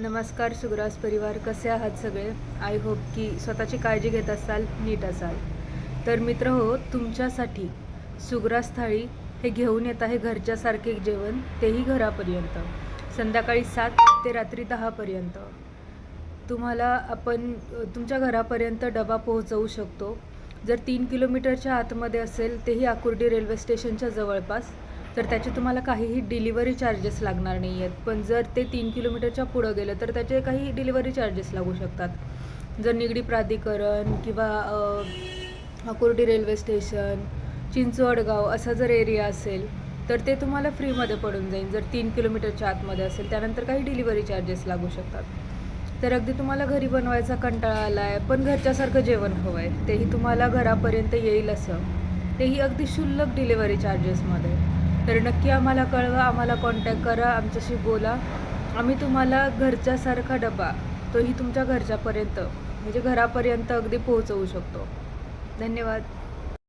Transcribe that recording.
नमस्कार सुग्रास परिवार कसे आहात सगळे? आय होप की स्वतःची काळजी घेत असाल नीट असाल. तर मित्र हो तुमच्यासाठी सुग्रास थाळी हे घेऊन येत आहे घरच्यासारखे जेवण तेही घरापर्यंत. संध्याकाळी सात ते रात्री दहापर्यंत. तुम्हाला आपण तुमच्या घरापर्यंत डबा पोहोचवू शकतो. जर तीन किलोमीटरच्या आतमध्ये असेल तेही आकुर्डी रेल्वे स्टेशनच्या जवळपास. तर त्याचे तुम्हाला काहीही डिलिव्हरी चार्जेस लागणार नाही आहेत पण जर ते तीन किलोमीटरच्या पुढं गेलं तर त्याचे काही डिलिव्हरी चार्जेस लागू शकतात. जर निगडी प्राधिकरण किंवा अकुर्डी रेल्वे स्टेशन चिंचवडगाव असा जर एरिया असेल तर ते तुम्हाला फ्रीमध्ये पडून जाईल. जर तीन किलोमीटरच्या आतमध्ये असेल त्यानंतर काही डिलिव्हरी चार्जेस लागू शकतात. तर अगदी तुम्हाला घरी बनवायचा कंटाळा आला आहे पण घरच्यासारखं जेवण हवं आहे. तेही तुम्हाला घरापर्यंत येईल असं. तेही अगदी शुल्लक डिलिव्हरी चार्जेसमध्ये तर नक्की आम्हाला कळवा आम्हाला कॉन्टॅक्ट करा आमच्याशी बोला. आम्ही तुम्हाला घरच्यासारखा डबा तोही तुमच्या घरच्यापर्यंत म्हणजे घरापर्यंत अगदी पोहोचवू शकतो. धन्यवाद.